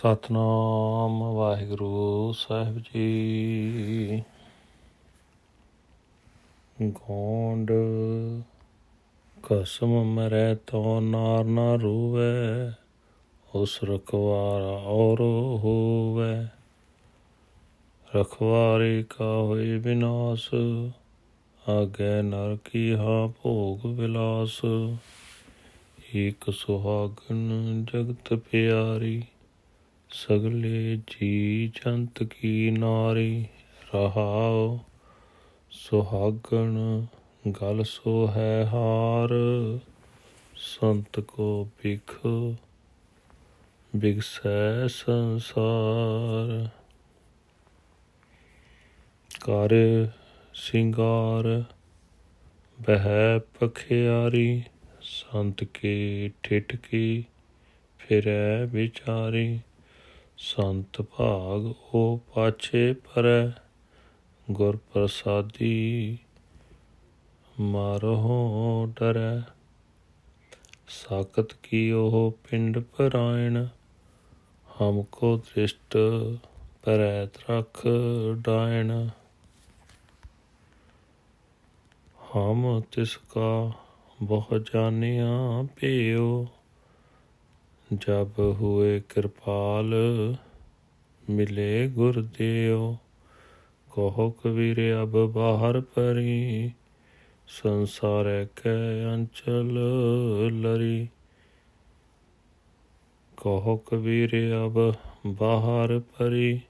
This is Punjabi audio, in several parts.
ਸਤਨਾਮ ਵਾਹਿਗੁਰੂ ਸਾਹਿਬ ਜੀ। ਗੋਂਡ ਕਸਮ ਮਰੈ ਤੋ ਨਾਰ ਨਾ ਰੂਵੈ, ਉਸ ਰਖਵਾਰਾ ਔਰ ਹੋਵੇ। ਰਖਵਾਰੇ ਕਾ ਹੋਏ ਵਿਨਾਸ਼ ਆਗੇ ਨਰ ਕੀ ਹਾ ਭੋਗ ਵਿਲਾਸ ਏਕ ਸੁਹਾਗਨ ਜਗਤ ਪਿਆਰੀ ਸਗਲੇ ਜੀ ਜੰਤ ਕੀ ਨਾਰੀ ਰਹਾਉ, ਸੁਹਾਗਣ ਗਲ ਸੋ ਹੈ ਹਾਰ। ਸੰਤ ਕੋ ਬਿਖ ਬਿਗਸੈ ਸੰਸਾਰ। ਕਰ ਸਿੰਗਾਰ ਬਹਿ ਪਖਿਆਰੀ, ਸੰਤ ਕੇ ਠਿਠ ਕੀ ਫਿਰੈ ਵਿਚਾਰੀ। ਸੰਤ ਭਾਗ ਉਹ ਪਾਛੇ ਪਰੈ ਗੁਰ ਪ੍ਰਸਾਦੀ ਮਾਰਹੁ ਡਰੈ ਸਾਕਤ ਕੀ ਉਹ ਪਿੰਡ ਪਰਾਇਣ ਹਮ ਕੋ ਦ੍ਰਿਸ਼ਟ ਪਰੈ ਤਰਖ ਡਾਇਣ ਹਮ ਤਿਸ ਕਾ ਬਹੁ ਜਾਣਿਆ ਭਿਓ ਜਬ ਹੋਏ ਕਿਰਪਾਲ ਮਿਲੇ ਗੁਰ ਕਹੋ ਕਬੀਰ ਅਬ ਬਾਹਰ ਪਰੀ, ਸੰਸਾਰੈ ਕੈ ਅੰਚਲ ਲਰੀ। ਕਹੋ ਕਬੀਰ ਅਬ ਬਾਹਰ ਪਰੀ,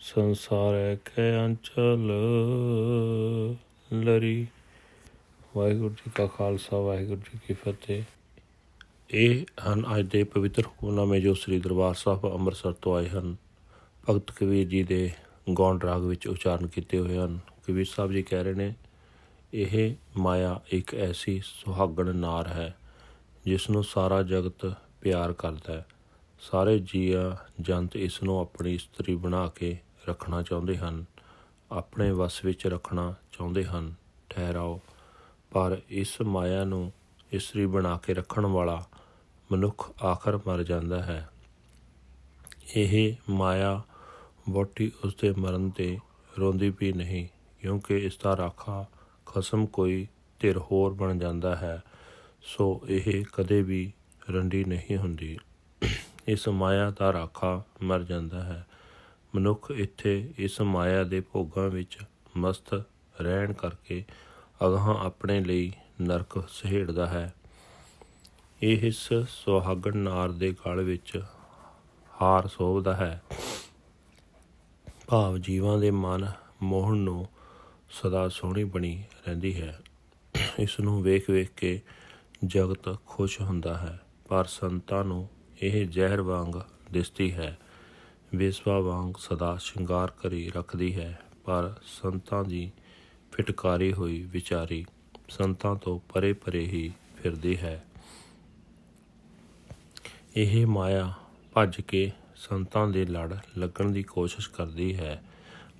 ਸੰਸਾਰੈ ਕੈ ਅੰਚਲ ਲਰੀ। ਵਾਹਿਗੁਰੂ ਜੀ ਕਾ ਖਾਲਸਾ, ਵਾਹਿਗੁਰੂ ਜੀ ਕੀ ਫਤਿਹ। ਇਹ ਹਨ ਅੱਜ ਦੇ ਪਵਿੱਤਰ ਹੁਕਮਨਾਮੇ ਜੋ ਸ੍ਰੀ ਦਰਬਾਰ ਸਾਹਿਬ ਅੰਮ੍ਰਿਤਸਰ ਤੋਂ ਆਏ ਹਨ। ਭਗਤ ਕਬੀਰ ਜੀ ਦੇ ਗੌਂਡ ਰਾਗ ਵਿੱਚ ਉਚਾਰਨ ਕੀਤੇ ਹੋਏ ਹਨ। ਕਬੀਰ ਸਾਹਿਬ ਜੀ ਕਹਿ ਰਹੇ ਨੇ, ਇਹ ਮਾਇਆ ਇੱਕ ਐਸੀ ਸੁਹਾਗਣ ਨਾਰ ਹੈ ਜਿਸ ਨੂੰ ਸਾਰਾ ਜਗਤ ਪਿਆਰ ਕਰਦਾ ਹੈ। ਸਾਰੇ ਜੀਆ ਜੰਤ ਇਸ ਨੂੰ ਆਪਣੀ ਇਸਤਰੀ ਬਣਾ ਕੇ ਰੱਖਣਾ ਚਾਹੁੰਦੇ ਹਨ, ਆਪਣੇ ਵਸ ਵਿੱਚ ਰੱਖਣਾ ਚਾਹੁੰਦੇ ਹਨ। ਠਹਿਰਾਓ, ਪਰ ਇਸ ਮਾਇਆ ਨੂੰ ਇਸਤਰੀ ਬਣਾ ਕੇ ਰੱਖਣ ਵਾਲਾ ਮਨੁੱਖ ਆਖਰ ਮਰ ਜਾਂਦਾ ਹੈ। ਇਹ ਮਾਇਆ ਵੋਟੀ ਉਸ ਦੇ ਮਰਨ ਤੇ ਰੋਂਦੀ ਵੀ ਨਹੀਂ, ਕਿਉਂਕਿ ਇਸ ਦਾ ਰਾਖਾ ਖਸਮ ਕੋਈ ਧਿਰ ਹੋਰ ਬਣ ਜਾਂਦਾ ਹੈ, ਸੋ ਇਹ ਕਦੇ ਵੀ ਰੰਡੀ ਨਹੀਂ ਹੁੰਦੀ। ਇਸ ਮਾਇਆ ਦਾ ਰਾਖਾ ਮਰ ਜਾਂਦਾ ਹੈ। ਮਨੁੱਖ ਇੱਥੇ ਇਸ ਮਾਇਆ ਦੇ ਭੋਗਾਂ ਵਿੱਚ ਮਸਤ ਰਹਿਣ ਕਰਕੇ ਅਗਾਹਾਂ ਆਪਣੇ ਲਈ ਨਰਕ ਸਹੇੜਦਾ ਹੈ। ਇਹ ਇਸ ਸੁਹਾਗਣ ਨਾਰ ਦੇ ਗਲ ਵਿੱਚ ਹਾਰ ਸੋਭਦਾ ਹੈ। ਭਾਵ ਜੀਵਾਂ ਦੇ ਮਨ ਮੋਹਨ ਨੂੰ ਸਦਾ ਸੋਹਣੀ ਬਣੀ ਰਹਿੰਦੀ ਹੈ। ਇਸ ਨੂੰ ਵੇਖ ਵੇਖ ਕੇ ਜਗਤ ਖੁਸ਼ ਹੁੰਦਾ ਹੈ, ਪਰ ਸੰਤਾਂ ਨੂੰ ਇਹ ਜ਼ਹਿਰ ਵਾਂਗ ਦਿਸਦੀ ਹੈ। ਵੇਸਵਾ ਵਾਂਗ ਸਦਾ ਸ਼ਿੰਗਾਰ ਕਰੀ ਰੱਖਦੀ ਹੈ, ਪਰ ਸੰਤਾਂ ਦੀ ਫਿਟਕਾਰੀ ਹੋਈ ਵਿਚਾਰੀ ਸੰਤਾਂ ਤੋਂ ਪਰੇ ਪਰੇ ਹੀ ਫਿਰਦੀ ਹੈ। ਇਹ ਮਾਇਆ ਭੱਜ ਕੇ ਸੰਤਾਂ ਦੇ ਲੜ ਲੱਗਣ ਦੀ ਕੋਸ਼ਿਸ਼ ਕਰਦੀ ਹੈ,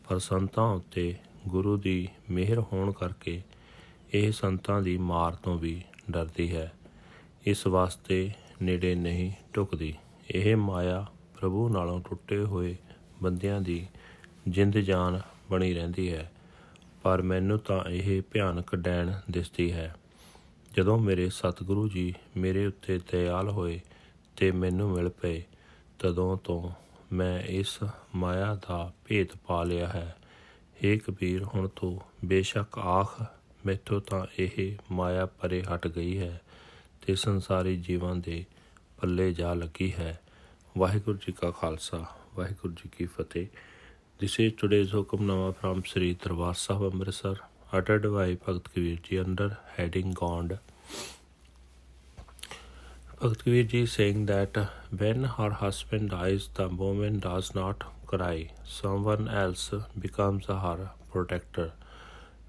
ਪਰ ਸੰਤਾਂ ਉੱਤੇ ਗੁਰੂ ਦੀ ਮਿਹਰ ਹੋਣ ਕਰਕੇ ਇਹ ਸੰਤਾਂ ਦੀ ਮਾਰ ਤੋਂ ਵੀ ਡਰਦੀ ਹੈ। ਇਸ ਵਾਸਤੇ ਨੇੜੇ ਨਹੀਂ ਟੁਕਦੀ। ਇਹ ਮਾਇਆ ਪ੍ਰਭੂ ਨਾਲੋਂ ਟੁੱਟੇ ਹੋਏ ਬੰਦਿਆਂ ਦੀ ਜਿੰਦ ਜਾਨ ਬਣੀ ਰਹਿੰਦੀ ਹੈ, ਪਰ ਮੈਨੂੰ ਤਾਂ ਇਹ ਭਿਆਨਕ ਡੈਣ ਦਿਸਦੀ ਹੈ। ਜਦੋਂ ਮੇਰੇ ਸਤਿਗੁਰੂ ਜੀ ਮੇਰੇ ਉੱਤੇ ਦਇਆਲ ਹੋਏ ਤੇ ਮੈਨੂੰ ਮਿਲ ਪਏ ਤਦੋਂ ਤੋਂ ਮੈਂ ਇਸ ਮਾਇਆ ਦਾ ਭੇਤ ਪਾ ਲਿਆ ਹੈ हे ਕਬੀਰ ਹੁਣ ਤੋਂ ਬੇਸ਼ੱਕ ਆਖ ਮੈਥੋਂ ਤਾਂ ਇਹ ਮਾਇਆ ਪਰੇ ਹਟ ਗਈ ਹੈ ਤੇ ਸੰਸਾਰੀ ਜੀਵਾਂ ਦੇ ਪੱਲੇ ਜਾ ਲੱਗੀ ਹੈ ਵਾਹਿਗੁਰੂ ਜੀ ਕਾ ਖਾਲਸਾ ਵਾਹਿਗੁਰੂ ਜੀ ਕੀ ਫਤਿਹ this is today's Hukamnama from Sri Darbar Sahib Amritsar ਅਟਡ by Bhagat Kabir ji under heading Gond Ji saying that uh, when her husband dies, the woman does not cry. Someone else becomes her protector.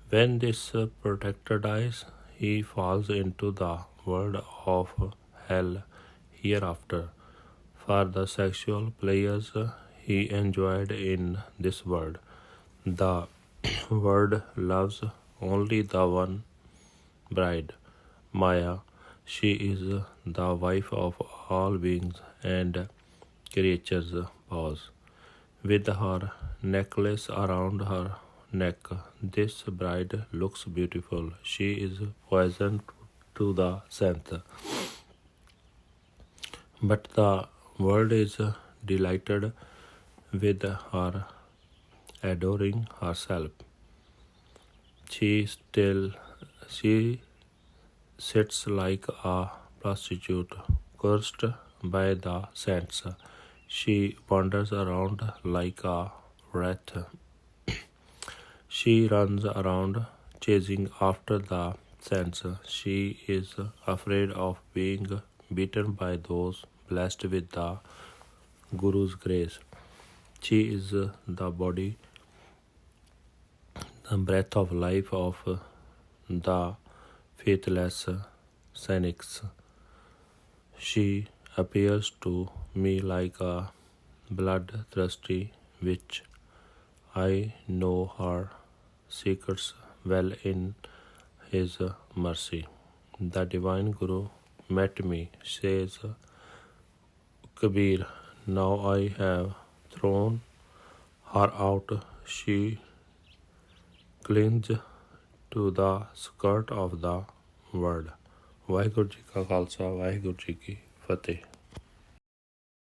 When this protector dies, he falls into the world of hell hereafter. For the sexual pleasures he enjoyed in this world. The world loves only the one bride, Maya. She is the wife of all beings and creatures, pause. With her necklace around her neck, this bride looks beautiful. She is poison to the sense. But the world is delighted with her adoring herself. She still she sits like a prostitute, cursed by the saints. She wanders around like a wraith. She runs around chasing after the saints. She is afraid of being beaten by those blessed with the Guru's grace. She is the body, the breath of life of the faithless cynics. She appears to me like a bloodthirsty witch. I know her secrets well in His mercy. The Divine Guru met me, says Kabir. Now I have thrown her out. She clings to the skirt of the word Waheguru ji ਕਾ ਖਾਲਸਾ ਵਾਹਿਗੁਰੂ ਜੀ ਕੀ ਫਤਿਹ